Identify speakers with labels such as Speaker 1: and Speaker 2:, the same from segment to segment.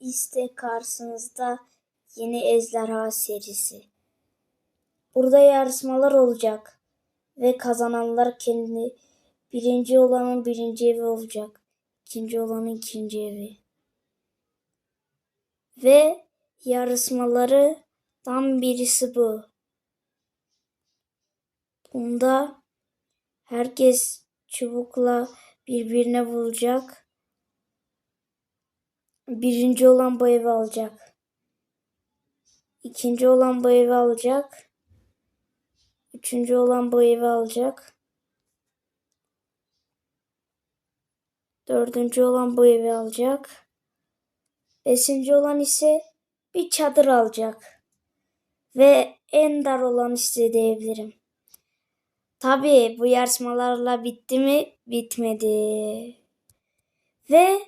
Speaker 1: İşte karşınızda yeni Ejderha serisi. Burada yarışmalar olacak ve kazananlar kendi birinci olanın birinci evi olacak. ikinci olanın ikinci evi. Ve yarışmalardan birisi bu. Bunda herkes çubukla birbirine vuracak. Birinci olan bu evi alacak. İkinci olan bu evi alacak. Üçüncü olan bu evi alacak. Dördüncü olan bu evi alacak. Beşinci olan ise bir çadır alacak. Ve en dar olan ise diyebilirim. Tabii bu yarışmalarla bitti mi? Bitmedi. Ve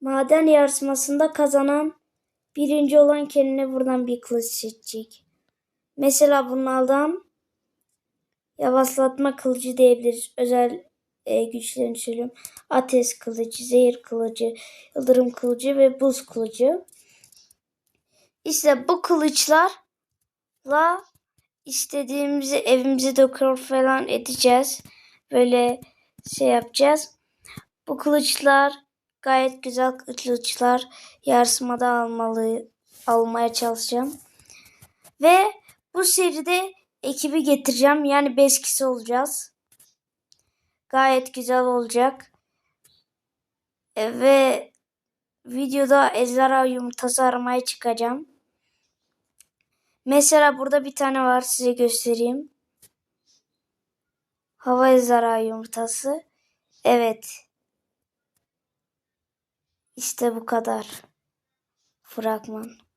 Speaker 1: maden yarışmasında kazanan birinci olan kendine buradan bir kılıç seçecek. Mesela bunlardan yavaşlatma kılıcı diyebiliriz. Özel e, güçlerini söylüyorum. Ateş kılıcı, zehir kılıcı, yıldırım kılıcı ve buz kılıcı. İşte bu kılıçlarla istediğimizi evimize dekor falan edeceğiz. Böyle şey yapacağız. Bu kılıçlar gayet güzel kılıçlar. Yarışmada almalı almaya çalışacağım. Ve bu seride ekibi getireceğim. Yani 5 kişi olacağız. Gayet güzel olacak. E, ve videoda ejderha yumurtası aramaya çıkacağım. Mesela burada bir tane var size göstereyim. Hava ejderha yumurtası. Evet. İşte bu kadar. Fragman.